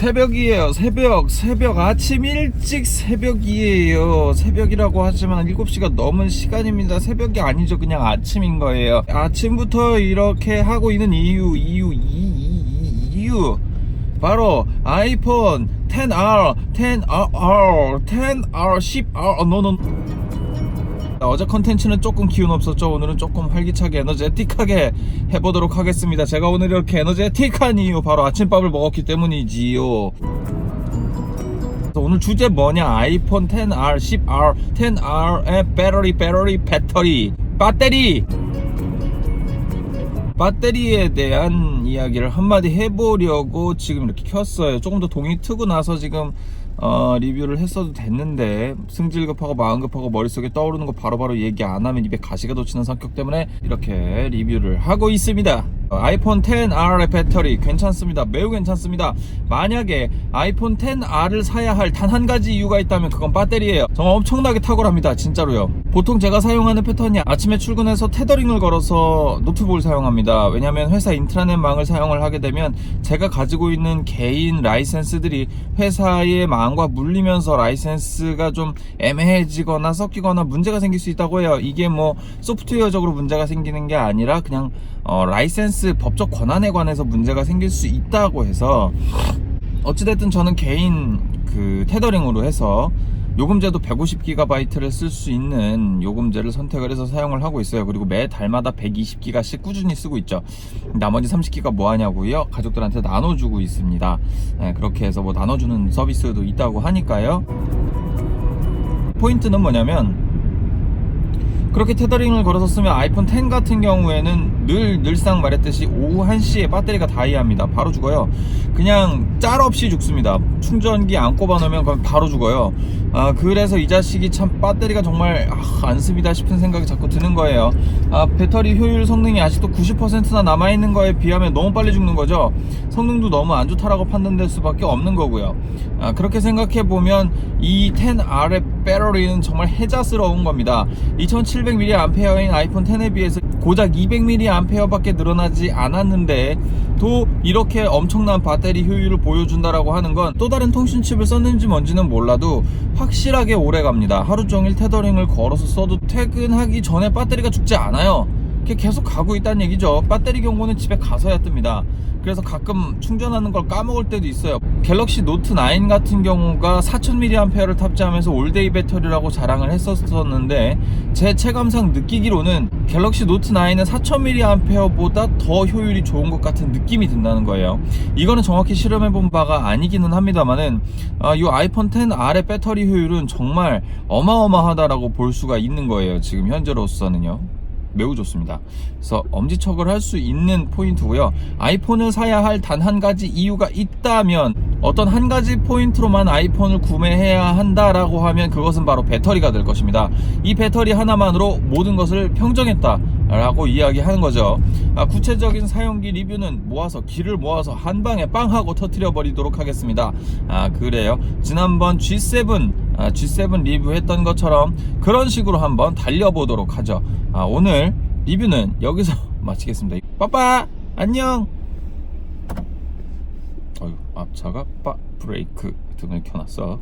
새벽이에요. 새벽 새벽. 아침 일찍 새벽이에요. 새벽이라고 하지만 7시가 넘은 시간입니다. 새벽이 아니죠. 그냥 아침인 거예요. 아침부터 이렇게 하고 있는 이유 이유 이, 이, 이, 이유. 바로 아이폰 10R 10R 10R 10R 노노 어제 컨텐츠는 조금 기운 없었죠. 오늘은 조금 활기차게 에너제틱하게 해보도록 하겠습니다. 제가 오늘 이렇게 에너제틱한 이유 바로 아침밥을 먹었기 때문이지요. 오늘 주제 뭐냐? 아이폰 10R, 10R, 10R의 배터리, 배터리, 배터리, 배터리. 배터리에 대한 이야기를 한마디 해보려고 지금 이렇게 켰어요. 조금 더 동이 트고 나서 지금 어, 리뷰를 했어도 됐는데 승질 급하고 마음 급하고 머릿속에 떠오르는 거 바로 바로 얘기 안 하면 입에 가시가 돋치는 성격 때문에 이렇게 리뷰를 하고 있습니다. 어, 아이폰 10R의 배터리 괜찮습니다. 매우 괜찮습니다. 만약에 아이폰 10R을 사야 할 단 한 가지 이유가 있다면 그건 배터리예요. 정말 엄청나게 탁월합니다. 진짜로요. 보통 제가 사용하는 패턴이 아침에 출근해서 테더링을 걸어서 노트북을 사용합니다. 왜냐하면 회사 인트라넷 망을 사용을 하게 되면 제가 가지고 있는 개인 라이센스들이 회사의 망과 물리면서 라이센스가 좀 애매해지거나 섞이거나 문제가 생길 수 있다고 해요. 이게 뭐 소프트웨어적으로 문제가 생기는 게 아니라 그냥 어, 라이센스 법적 권한에 관해서 문제가 생길 수 있다고 해서 어찌됐든 저는 개인 그 테더링으로 해서 요금제도 150GB를 쓸 수 있는 요금제를 선택을 해서 사용을 하고 있어요. 그리고 매 달마다 120GB씩 꾸준히 쓰고 있죠. 나머지 30GB 뭐 하냐고요? 가족들한테 나눠주고 있습니다. 네, 그렇게 해서 뭐 나눠주는 서비스도 있다고 하니까요. 포인트는 뭐냐면 그렇게 테더링을 걸어서 쓰면 아이폰 10 같은 경우에는 늘 늘상 말했듯이 오후 1시에 배터리가 다이합니다. 바로 죽어요. 그냥 짤 없이 죽습니다. 충전기 안 꼽아 놓으면 그럼 바로 죽어요. 아, 그래서 이 자식이 참 배터리가 정말 아, 안 씁니다 싶은 생각이 자꾸 드는 거예요. 아, 배터리 효율 성능이 아직도 90%나 남아 있는 거에 비하면 너무 빨리 죽는 거죠. 성능도 너무 안 좋다라고 판단될 수밖에 없는 거고요. 아, 그렇게 생각해 보면 이 10R의 배터리는 정말 해자스러운 겁니다. 2700mAh인 아이폰 10에 비해서 고작 200mAh밖에 늘어나지 않았는데 또 이렇게 엄청난 배터리 효율을 보여준다라고 하는 건 또 다른 통신칩을 썼는지 뭔지는 몰라도 확실하게 오래 갑니다. 하루 종일 테더링을 걸어서 써도 퇴근하기 전에 배터리가 죽지 않아요. 계속 가고 있다는 얘기죠. 배터리 경고는 집에 가서야 뜹니다. 그래서 가끔 충전하는 걸 까먹을 때도 있어요. 갤럭시 노트 9 같은 경우가 4000mAh를 탑재하면서 올데이 배터리라고 자랑을 했었었는데 제 체감상 느끼기로는 갤럭시 노트 9은 4000mAh보다 더 효율이 좋은 것 같은 느낌이 든다는 거예요. 이거는 정확히 실험해 본 바가 아니기는 합니다만은 아, 이 아이폰 10R의 배터리 효율은 정말 어마어마하다라고 볼 수가 있는 거예요. 지금 현재로서는요. 매우 좋습니다. 그래서 엄지척을 할 수 있는 포인트고요. 아이폰을 사야 할 단 한 가지 이유가 있다면 어떤 한 가지 포인트로만 아이폰을 구매해야 한다라고 하면 그것은 바로 배터리가 될 것입니다. 이 배터리 하나만으로 모든 것을 평정했다. 라고 이야기하는 거죠. 아, 구체적인 사용기 리뷰는 모아서 길을 모아서 한 방에 빵 하고 터트려 버리도록 하겠습니다. 아 그래요. 지난번 G7 아, G7 리뷰했던 것처럼 그런 식으로 한번 달려보도록 하죠. 아, 오늘 리뷰는 여기서 마치겠습니다. 빠빠 안녕. 어휴 앞차가 빠 브레이크 등을 켜놨어.